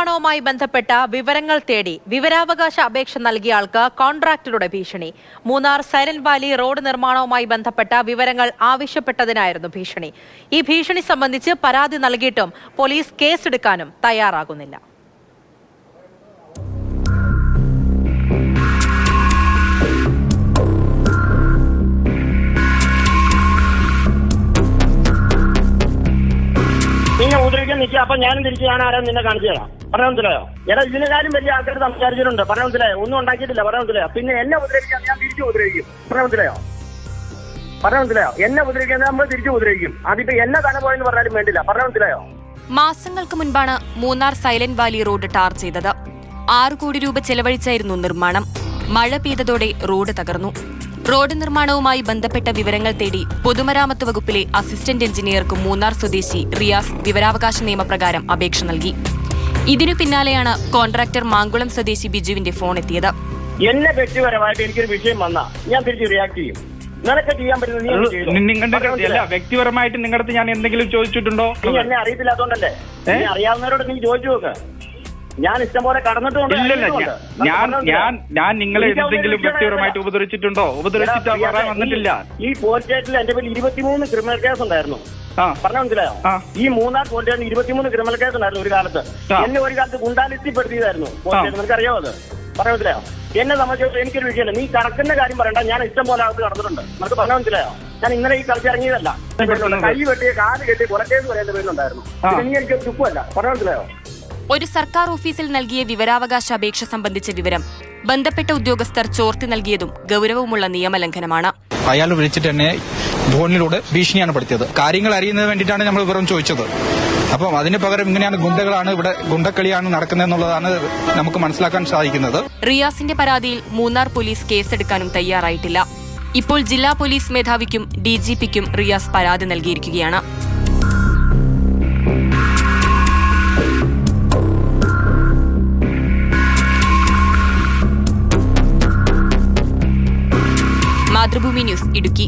നിർമ്മാണവുമായി ബന്ധപ്പെട്ട വിവരങ്ങൾ തേടി വിവരാവകാശ അപേക്ഷ നൽകിയ ആൾക്ക് കോൺട്രാക്ടറുടെ ഭീഷണി. മൂന്നാർ സൈലന്റ് വാലി റോഡ് നിർമ്മാണവുമായി ബന്ധപ്പെട്ട വിവരങ്ങൾ ആവശ്യപ്പെട്ടതിനായിരുന്നു ഭീഷണി. ഈ ഭീഷണി സംബന്ധിച്ച് പരാതി നൽകിയിട്ടും പോലീസ് കേസെടുക്കാനും തയ്യാറാകുന്നില്ല. നിന്നെ ഉപദ്രവിക്കാൻ നിൽക്കുക അപ്പൊ ഞാനും തിരിച്ച് ഞാൻ ആരാ നിന്നെ കാണിച്ചു തരാം. പറയാൻ മനസ്സിലായോ? എടാ കാര്യം വലിയ ആൾക്കാർ സംസാരിച്ചിട്ടുണ്ട്. പറയാൻ മനസ്സിലായോ? ഒന്നും ഉണ്ടാക്കിയിട്ടില്ല. പറയാൻ മനസ്സിലായോ? പിന്നെ എന്നെ ഉപദ്രവിക്കാൻ ഞാൻ തിരിച്ചു ഉപദ്രവിക്കും പറയാൻ മനസ്സിലായോ? പറയാൻ മനസ്സിലായോ? എന്നെ ഉപദ്രവിക്കാൻ നമ്മൾ തിരിച്ചു ഉപദ്രവിക്കും അതിപ്പോ എന്നെ തന്നെ പോയെന്ന് പറഞ്ഞാലും വേണ്ടില്ല. പറയാൻ മനസ്സിലായോ? മാസങ്ങൾക്ക് മുൻപാണ് Munnar silent valley road tar ചെയ്തത്. ആറു കോടി രൂപ ചെലവഴിച്ചായിരുന്നു നിർമ്മാണം. മഴ പെയ്തതോടെ റോഡ് തകർന്നു. റോഡ് നിർമ്മാണവുമായി ബന്ധപ്പെട്ട വിവരങ്ങൾ തേടി പൊതുമരാമത്ത് വകുപ്പിലെ അസിസ്റ്റന്റ് എഞ്ചിനീയർക്ക് മൂന്നാർ സ്വദേശി റിയാസ് വിവരാവകാശ നിയമപ്രകാരം അപേക്ഷ നൽകി. ഇതിനു പിന്നാലെയാണ് കോൺട്രാക്ടർ മാങ്കുളം സ്വദേശി ബിജുവിന്റെ ഫോൺ എത്തിയത്. എന്നെ വ്യക്തിപരമായിട്ട് എനിക്കൊരു വിഷയം വന്നാ ഞാൻ തിരിച്ച് റിയാക്ട് ചെയ്യും. നിനക്ക് ചെയ്യാൻ പറ്റുന്നത്. നിങ്ങളുടെ അല്ല വ്യക്തിപരമായിട്ട് നിങ്ങളുടെ ഞാൻ എന്തെങ്കിലും ചോദിച്ചിട്ടുണ്ടോ? നീ എന്നെ അറിയത്തില്ലാത്തോണ്ടല്ലേ അറിയാവുന്നവരോട് നീ ചോദിച്ചു നോക്ക്. ഞാൻ ഇഷ്ടം പോലെ കടന്നിട്ടുണ്ട് ഇല്ലല്ല ഞാൻ- ഞാൻ ഞാൻ നിങ്ങളെ എന്തെങ്കിലും വ്യക്തിപരമായിട്ട് ഉപദ്രവിച്ചിട്ടുണ്ടോ? ഉപദ്രവിച്ചിട്ട് പറയാൻ വന്നിട്ടില്ല. ഈ പോലീസ് സ്റ്റേഷനിൽ എന്റെ പേരിൽ ഇരുപത്തിമൂന്ന് ക്രിമിനൽ കേസ് ഉണ്ടായിരുന്നു. പറഞ്ഞ മനസ്സിലായോ? ഈ മൂന്നാർ പോലീസ് ഇരുപത്തിമൂന്ന് ക്രിമിനൽ കേസ് ഉണ്ടായിരുന്നു ഒരു കാലത്ത്. എന്നെ ഒരു കാലത്ത് ഗുണ്ടാലിസ്റ്റിപ്പെടുത്തിയതായിരുന്നു പോലീസ് നിനക്ക് അറിയാമോ അത്? പറഞ്ഞ മനസ്സിലായോ? എന്നെ സംബന്ധിച്ച് എനിക്കൊരു വിഷയമല്ല നീ കടക്കുന്ന കാര്യം പറയണ്ട. ഞാൻ ഇഷ്ടം പോലെ അകത്ത് കടന്നിട്ടുണ്ട് നിനക്ക് പറഞ്ഞ മനസ്സിലായോ? ഞാൻ ഇന്നലെ ഈ കളിച്ച് ഇറങ്ങിയതല്ല. കൈ വെട്ടിയ കാൽ കെട്ടി കൊലക്കേസ് വരെ എന്റെ പേരിലുണ്ടായിരുന്നു. നീ എനിക്ക് ചുക്കുമല്ല. പറഞ്ഞ മനസ്സിലായോ? ഒരു സർക്കാർ ഓഫീസിൽ നൽകിയ വിവരാവകാശ അപേക്ഷ സംബന്ധിച്ച വിവരം ബന്ധപ്പെട്ട ഉദ്യോഗസ്ഥർ ചോർത്തി നൽകിയതും ഗൗരവമുള്ള നിയമലംഘനമാണ്. അയാൾ വിളിച്ചിട്ട് തന്നെ ഫോണിലൂടെ ഭീഷണിയാണ് പഠിച്ചത് കാര്യങ്ങൾ അറിയുന്നതിന് വേണ്ടിയിട്ടാണ് നമ്മൾ വിവരം ചോദിച്ചത്. അപ്പം അതിന് പകരം ഇങ്ങനെയാണ് ഗുണ്ടകളാണ് ഇവിടെ ഗുണ്ടക്കളിയാണ് നടക്കുന്നതെന്നുള്ളതാണ് നമുക്ക് മനസ്സിലാക്കാൻ സാധിക്കുന്നത്. റിയാസിന്റെ പരാതിയിൽ മൂന്നാർ പോലീസ് കേസെടുക്കാനും തയ്യാറായിട്ടില്ല. ഇപ്പോൾ ജില്ലാ പോലീസ് മേധാവിക്കും ഡിജിപിക്കും റിയാസ് പരാതി നൽകിയിരിക്കുകയാണ്. മാതൃഭൂമി ന്യൂസ് ഇടുക്കി